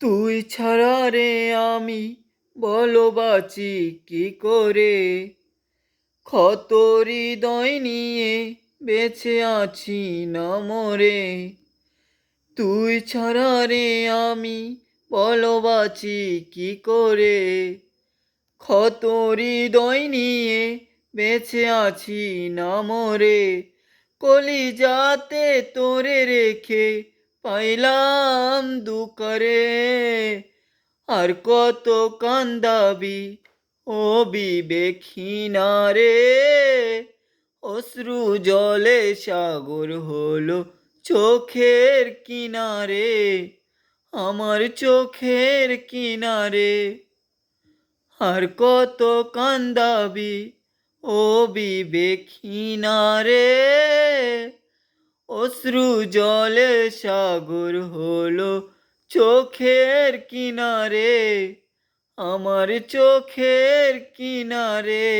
তুই ছাড়া রে আমি বলো কি করে? ক্ষত হৃদয় নিয়ে বেঁচে আছি না মরে। তুই ছাড়া রে আমি বলো কি করে? ক্ষত হৃদয় নিয়ে বেঁচে আছি না মরে। কলিজাতে তোরে রেখে পাইলাম দুকারে। আর কত কান্দাবি ও বিবেকিনা রে। অশ্রু জলে সাগর হলো চোখের কিনারে, আমার চোখের কিনারে। আর কত কান্দাবি ও বিবেকিনা রে। অশ্রু জলে সাগর হলো চোখের কিনারে আমার চোখের কিনারে।